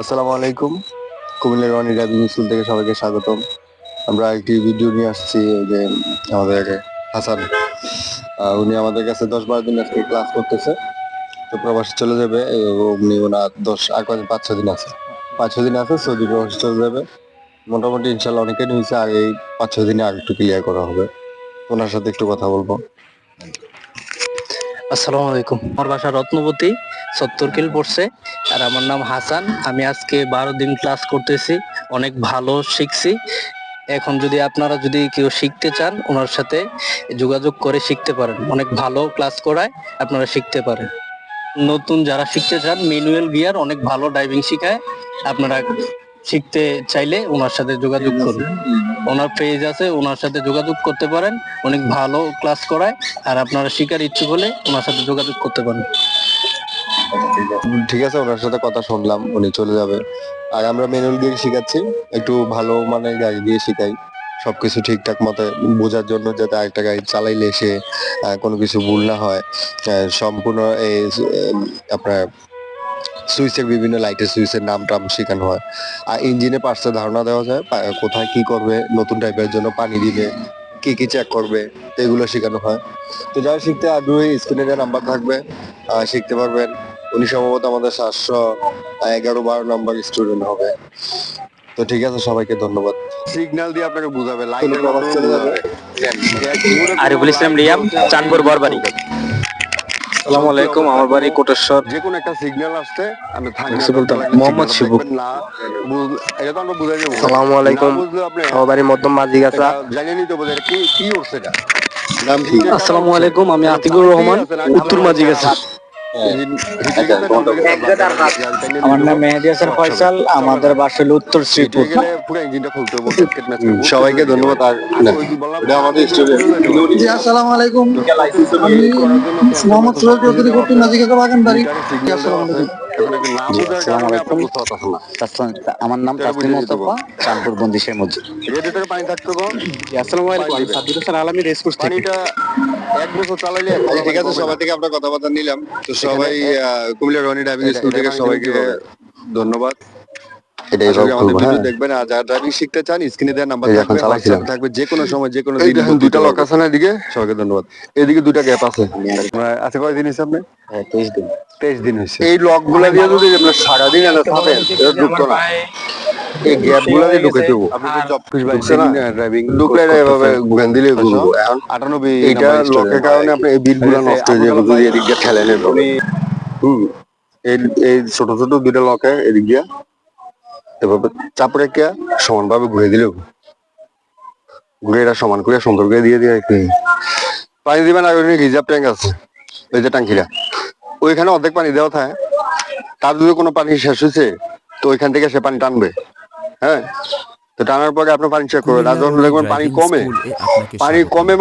আসসালামু আলাইকুম। কুমিল্লার রনি ড্রাইভিং স্কুল থেকে সবাইকে স্বাগতম। আমরা একটি ভিডিও নিয়ে আসছি যে আমাদের হাসান উনি আমাদের কাছে দশ বারো দিন আজকে ক্লাস করতেছে। তো প্রবাসে চলে যাবে উনি ওনার দশ, আর কদিন পাঁচ ছ দিন আছে। পাঁচ ছ দিন আছে, সৌদি প্রবাসে চলে যাবে। মোটামুটি ইনশাল্লাহ অনেকের হয়েছে আর এই পাঁচ ছ দিনে আর একটু ক্লিয়ার করা হবে। ওনার সাথে একটু কথা বলব। আসসালামু আলাইকুম। আমার বাসা রত্নবতী, সত্তর কিল পড়ছে। আর আমার নাম হাসান। আমি আজকে বারো দিন ক্লাস করতেছি, অনেক ভালো শিখছি। এখন যদি আপনারা যদি কেউ শিখতে চান, ওনার সাথে যোগাযোগ করে শিখতে পারেন। অনেক ভালো ক্লাস করায়, আপনারা শিখতে পারেন। নতুন যারা শিখতে চান ম্যানুয়াল গিয়ার অনেক ভালো ড্রাইভিং শেখায়। আপনারা শিখতে চাইলে ওনার সাথে যোগাযোগ করুন। ওনার পেজ আছে, ওনার সাথে যোগাযোগ করতে পারেন। অনেক ভালো ক্লাস করায়, আর আপনারা শিকার ইচ্ছুক হলে ওনার সাথে যোগাযোগ করতে পারেন। ঠিক আছে, ওনার সাথে কথা শুনলাম, উনি চলে যাবে। আর আমরা ম্যানুয়াল দিয়ে শিখাচ্ছি, একটু ভালো মানে গাড়ি দিয়ে শিখাই, সবকিছু ঠিকঠাক মতো বোঝার জন্য যাতে আরেকটা গাড়ি চালাইলে সে কোনো কিছু ভুল না হয়। সম্পূর্ণ এই আপনার সুইচের বিভিন্ন লাইটের সুইচের নাম টাম শেখানো হয়। আর ইঞ্জিনে পার্টসে ধারণা দেওয়া যায় কোথায় কি করবে, নতুন টাইপের জন্য পানি দিবে, কি কি চেক করবে, এগুলো শেখানো হয়। তো যারা শিখতে আগ্রহী স্ক্রিনে যে নাম্বার থাকবে শিখতে পারবেন। উনি সম্ভবত আমাদের সাতশো এগারো বারো নম্বর স্টুডেন্ট হবে। তো ঠিক আছে সবাইকে ধন্যবাদ। সিগন্যাল দিয়ে আপনাকে বুঝাবে লাইন চলে যাবে। আরিফুল ইসলাম রিয়াম চাঁদপুর বরবারি। আসসালামু আলাইকুম আমার বাড়ি কোটেশ্বর। যে কোনো একটা সিগন্যাল আসছে আমি বলতাম। মোহাম্মদ শিবু। এটা তো আমরা বুঝাই দেবো। আসসালামু আলাইকুম আপনি আমার বাড়ি মধ্যম মাঝিগাছা জানিয়ে নিতে এটা কি কি উঠছে এটা আসসালামু আলাইকুম আমি আতিকুর রহমান উত্তর মাঝিগাছা আমার নাম মেহেদি হাসান ফয়সাল আমাদের বাসা হলো উত্তর শ্রীপুর। সবাইকে ধন্যবাদ। আর এটা আমাদের স্টুডেন্ট জি আসসালামু আলাইকুম। আমি মোহাম্মদ সুরজ চৌধুরী কর্তৃক বাগান বাড়ি আসসালামু আলাইকুম। আমার নাম তাসলিম মোস্তফা চাঁদপুর বন্দিশের মসজিদ। পানি থাকতো আসসালামু আলাইকুম আমি সাব্বির হোসেন আলমী রেসকোর্স থেকে। পানিটা এক বছর চালাইলে ঠিক আছে সবাই থেকে আমরা কথাবার্তা নিলাম। তো সবাই কুমিল্লা রনি ড্রাইভিং স্কুল থেকে সবাইকে ধন্যবাদ। এটাই আমাদের ভিডিও দেখবেন আর যারা ড্রাইভিং শিখতে চান স্ক্রিনে দেওয়া নাম্বার থাকবে WhatsApp থাকবে যে কোনো সময় যে কোনো দিন দুইটা এদিকে? সবাইকে ধন্যবাদ। এদিকে দুইটা গ্যাপ আছে। আছে কয় দিন হ্যাঁ তেইশ দিন। তেইশ দিন হয়েছে। এই লকগুলা দিয়ে যদি আপনার সারাদিন এনে থাকেন এটা ঢুকতো না। এই গ্যাপগুলা দিয়ে ঢুকে দেবো। ড্রাইভিং ঢুকলে এভাবে ঘুরান দিলে ঘুরবো। এখন আটানব্বই লকের কারণে আপনি এই বিটগুলা নষ্ট হয়ে যাবে যদি এদিক দিয়ে ঠেলে নেবে। হুম। এই এই ছোট ছোট দুইটা লকে এদিক দিয়ে এভাবে চাপ রেখে সমান ভাবে ঘুরে দিলে ঘুরে এটা সমান করে সুন্দর করে দিয়ে দিয়ে পানি দিবেন আর ওখানে রিজার্ভ ট্যাঙ্ক আছে। ওই যে ট্যাঙ্কিটা ওইখানে অর্ধেক পানি দেওয়া থাকে। তার যদি কোনো পানি শেষ হয়েছে তো ওইখান থেকে সে পানি টানবে। হ্যাঁ? তো টানার পরে আপনার পানি চেক করবেন। আর যখন দেখবেন পানি কমে পানি কমে